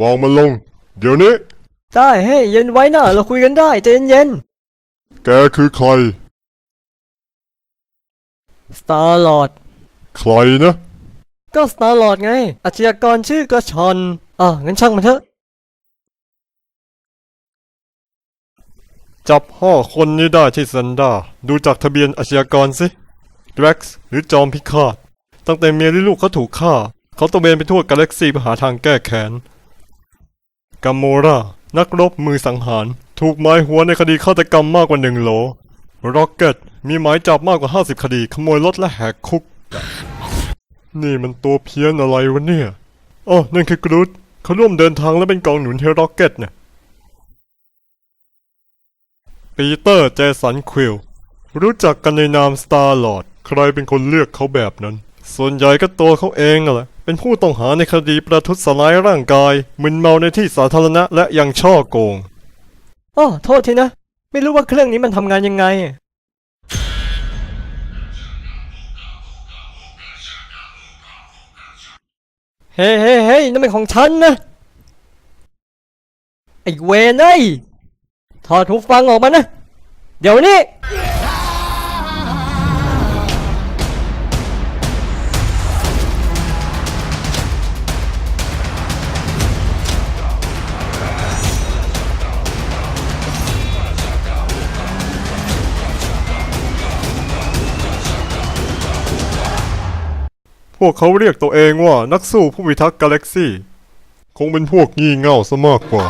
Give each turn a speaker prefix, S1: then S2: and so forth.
S1: วางมันลง เดี๋ยวนี้
S2: ได้เฮ้ยเย็นไว้นะเราคุยกันได้ใจเย็น
S1: แกคือใคร
S2: สตาร์ลอด
S1: ใครนะ
S2: ก็สตาร์ลอดไง อาชญากรชื่อกระชอนอะงั้นช่างมันเถอะ
S1: จับห้อคนนี้ได้ที่ซันดา ดูจากทะเบียนอาชญากรสิดร็กซ์หรือจอมพิฆาต ตั้งแต่เมียและลูกเขาถูกฆ่า เขาตระเวนไปทั่วกาแล็กซีเพื่อหาทางแก้แค้น กามโมรา นักรบมือสังหาร ถูกหมายหัวในคดีฆาตกรรมมากกว่าหนึ่งโหลร็อกเก็ตมีหมายจับมากกว่า 50 คดี ขโมยรถและแหกคุก นี่มันตัวเพี้ยนอะไรวะเนี่ยอ๋อนั่นคือกรูดเขาร่วมเดินทางและเป็นกองหนุนให้ร็อกเก็ตเนี่ยปีเตอร์เจสันควิลรู้จักกันในนามสตาร์ลอดใครเป็นคนเลือกเขาแบบนั้น ส่วนใหญ่ก็ตัวเขาเองน่ะแหละ เป็นผู้ต้องหาในคดีประทุษร้ายร่างกาย มึนเมาในที่สาธารณะและยังช่อโกง
S2: อ้อโทษทีนะ ไม่รู้ว่าเครื่องนี้มันทำงานยังไง เฮ้เฮ้เฮ้นั่นเป็นของฉันนะ ไอ้เวนไอ้ถอดหูฟังออกมานะ เดี๋ยวนี้
S1: พวกเขาเรียกตัวเองว่านักสู้ผู้พิทักษ์กาแล็กซี่ คงเป็นพวกงี่เง่าซะมากกว่า